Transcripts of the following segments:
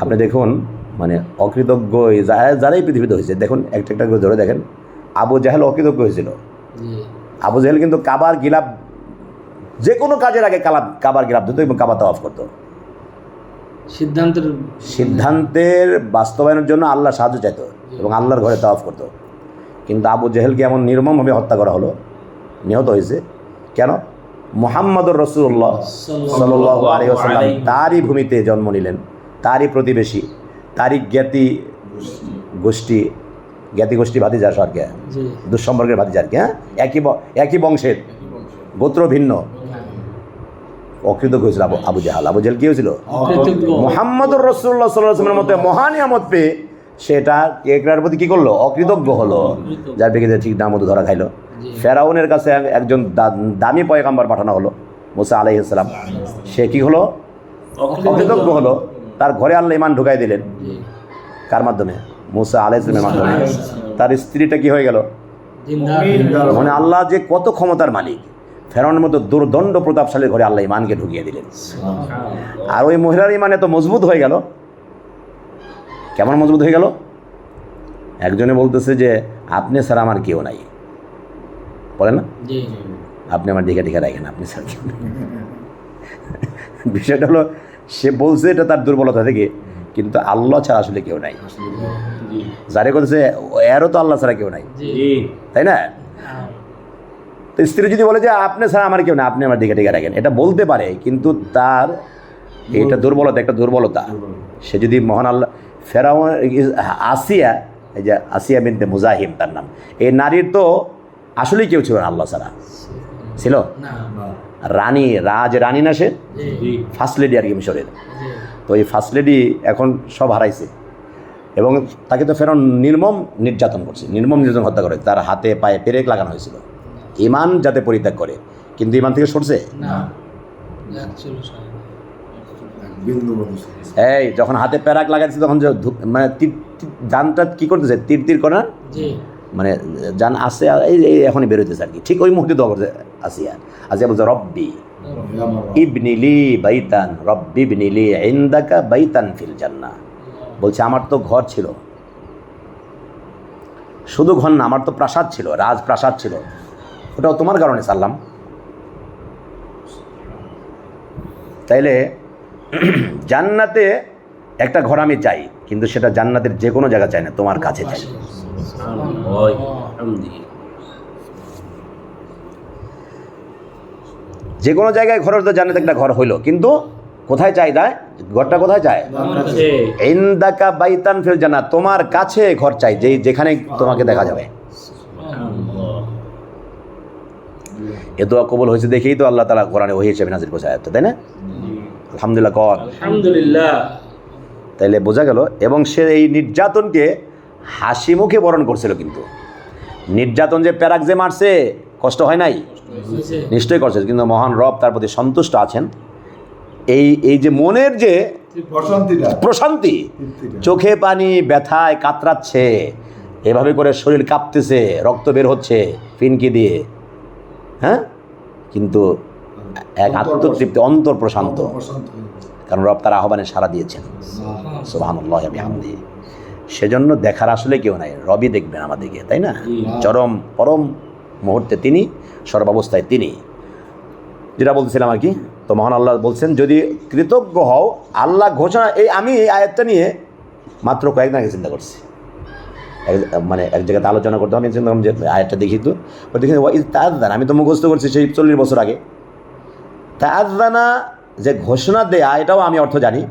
আপনি দেখুন মানে অকৃতজ্ঞ এই যা- যারাই পৃথিবীতে হয়েছে দেখুন একটা একটা করে ধরে দেখেন আবু জাহেল অকৃতজ্ঞ হয়েছিল। আবু জাহেল কিন্তু কাবার গিলাপ যে কোনো কাজের আগে কালাব কাবার গিলাপ দিত এবং কাবা অফ করতো। সিদ্ধান্তের সিদ্ধান্তের বাস্তবায়নের জন্য আল্লাহ সাহায্য চাইত এবং আল্লাহর ঘরে তাওয়াফ করতো। কিন্তু আবু জেহেলকে এমন নির্মমভাবে হত্যা করা হলো নিহত হয়েছে। কেন? মোহাম্মদুর রসুল্লাহ সাল্লাহ আলী আসাল্লাম তারই ভূমিতে জন্ম নিলেন। তারই প্রতিবেশী তারই জ্ঞাতি গোষ্ঠী জ্ঞাতি গোষ্ঠী ভাতিজা সরকে জি। দুঃসম্পর্কের ভাতিজা আর কি হ্যাঁ? একই একই বংশের গোত্র ভিন্ন। অকৃতজ্ঞ হয়েছিল আবু আবু জাহাল। আবু জাহাল কি হয়েছিল? মোহাম্মদুর রসুল্লাহ সাল্লামের মধ্যে মহান নিয়ামত পেয়ে সেটা একরার প্রতি কি করল? অকৃতজ্ঞ হলো। যার বেগে ঠিক নাম মতো ধরা খাইলো। ফেরাউনের কাছে একজন দামি পয়গাম্বার পাঠানো হলো মুসা আলাইহ ইসলাম সে কি হলো? অকৃতজ্ঞ হলো। তার ঘরে আল্লাহ ইমান ঢুকাই দিলেন। জি। কার মাধ্যমে? মুসা আলাহ ইসলামের মাধ্যমে। তার স্ত্রীটা কি হয়ে গেল? মানে আল্লাহ যে কত ক্ষমতার মালিক ফেরাউনের মতো দুর্দণ্ড প্রতাপশালীর ঘরে আল্লাহ ইমানকে ঢুকিয়ে দিলেন। আর ওই মহিলার ইমান এত মজবুত হয়ে গেল। কেমন মজবুত হয়ে গেল? একজনে বলতেছে যে আপনি স্যার আমার কেউ নাই। বলে না? আপনি আমার দিকে দিকে রাখেন আপনি স্যার বিষয়টা হলো সে বলছে এটা তার দুর্বলতা থেকে কিন্তু আল্লাহ ছাড়া আসলে কেউ নাই। যারে করছে এরও তো আল্লাহ ছাড়া কেউ নাই। তাই না? তো স্ত্রী যদি বলে যে আপনি ছাড়া আমার কেউ না আপনি আমার দিকে দিকে রাখেন। এটা বলতে পারে কিন্তু তার এটা দুর্বলতা একটা দুর্বলতা। সে যদি মহান আল্লাহ ফেরাউন আসিয়া এই যে আসিয়া বিনতে মুজাহিম তার নাম এই নারীর তো আসলেই কেউ ছিল না আল্লাহ ছাড়া। ছিল? না। রানী রাজ রানী না সে? জি। ফার্স্ট লেডি আর কি মিশরের। তো এই ফার্স্ট লেডি এখন সব হারাইছে। এবং তাকে তো ফেরাউন নির্মম নির্যাতন করছে। নির্মম নির্যাতন হত্যা করে। তার হাতে পায়ে পেরেক লাগানো হয়েছিল। ইমান যাতে পরিত্যাগ করে। কিন্তু ইমান থেকে সরছে? এই যখন হাতে প্যারাক লাগাইছে তখন যে ধু- মানে যানটা কী করতেছে? তীর তীর করে না? মানে যান আসে এই এই এখনই বেরোতেছে আর কি। ঠিক ওই মুহূর্তে দোয়া করছে। আসিয়া। আসিয়া বলছে রব্বি ইবনিলি বাইতান রব্বি ইবনিলি ইন্দাকা বাইতান ফিল জান্না। বলছে আমার তো ঘর ছিল। শুধু ঘর না আমার তো প্রাসাদ ছিল রাজপ্রাসাদ ছিল। ওটাও তোমার কারণে সারলাম তাইলে জান্নাতে একটা ঘর আমি চাই কিন্তু সেটা জান্নাতের যে কোনো জায়গা চাই না তোমার কাছে চাই। যে কোনো জায়গায় ঘরের তো জান্নাতে একটা ঘর হইল। কিন্তু কোথায় চাই যায় ঘরটা কোথায় চায়? ইন্দাকা বাইতান ফিল জান্নাত। তোমার কাছে ঘর চাই যে যেখানে তোমাকে দেখা যাবে। এ দোয়া কবুল হয়েছে দেখেই তো আল্লাহ তালা কোরআনে ওহি হিসেবে নাজির করছে আয়াতটা তাই না? আলহামদুলিল্লাহ কর। আলহামদুলিল্লাহ। তাইলে বোঝা গেল এবং সে এই নির্যাতনকে হাসি মুখে বরণ করছিল কিন্তু। নির্যাতন যে প্যারাক যে মারছে কষ্ট হয় নাই? নিশ্চয়ই করছে কিন্তু মহান রব তার প্রতি সন্তুষ্ট আছেন। এই এই যে মনের যে প্রশান্তি চোখে পানি ব্যথায় কাতরাচ্ছে এভাবে করে শরীর কাঁপতেছে রক্ত বের হচ্ছে ফিনকি দিয়ে হ্যাঁ? কিন্তু এক আত্মতৃপ্তি অন্তর প্রশান্ত। কারণ রব তার আহ্বানে সাড়া দিয়েছেন। সুবহানাল্লাহ। বিহামদি। সেজন্য দেখার আসলে কেউ নাই রবই দেখবেন আমাদেরকে তাই না? চরম পরম মুহূর্তে তিনি সর্বাবস্থায় তিনি। যেটা বলতেছিলাম আর কি তো মহান আল্লাহ বলছেন যদি কৃতজ্ঞ হও আল্লাহ ঘোষণা এই আমি এই আয়াতটা নিয়ে মাত্র কয়েকদিন আগে চিন্তা করছি। মানে এক জায়গাতে আলোচনা করতে আমি চিন্তা করলাম যে আয়াতটা দেখি তো দেখি তাজান আমি তো মুখস্থ করছি সেই চল্লিশ বছর আগে। তাজানা যে ঘোষণা দেয়া এটাও আমি অর্থ জানি।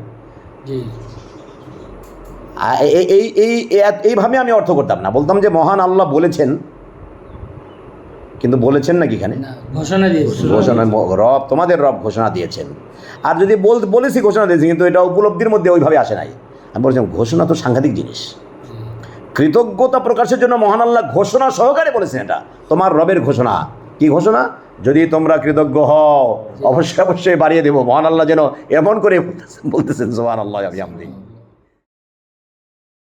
এই- এইভাবে আমি অর্থ করতাম না। বলতাম যে মহান আল্লাহ বলেছেন কিন্তু বলেছেন নাকি এখানে? ঘোষণা রব তোমাদের রব ঘোষণা দিয়েছেন। আর যদি বল বলেছি ঘোষণা দিয়েছি কিন্তু এটা উপলব্ধির মধ্যে ওইভাবে আসে নাই। আমি বলছিলাম ঘোষণা তো সাংঘাতিক জিনিস। কৃতজ্ঞতা প্রকাশের জন্য মহান আল্লাহ ঘোষণা সহকারে বলেছেন এটা। তোমার রবের ঘোষণা। কি ঘোষণা? যদি তোমরা কৃতজ্ঞ হও অবশ্যই অবশ্যই বাড়িয়ে দেবো। মহান আল্লাহ যেন এমন করে বলতেছেন সোহান আল্লাহ আমি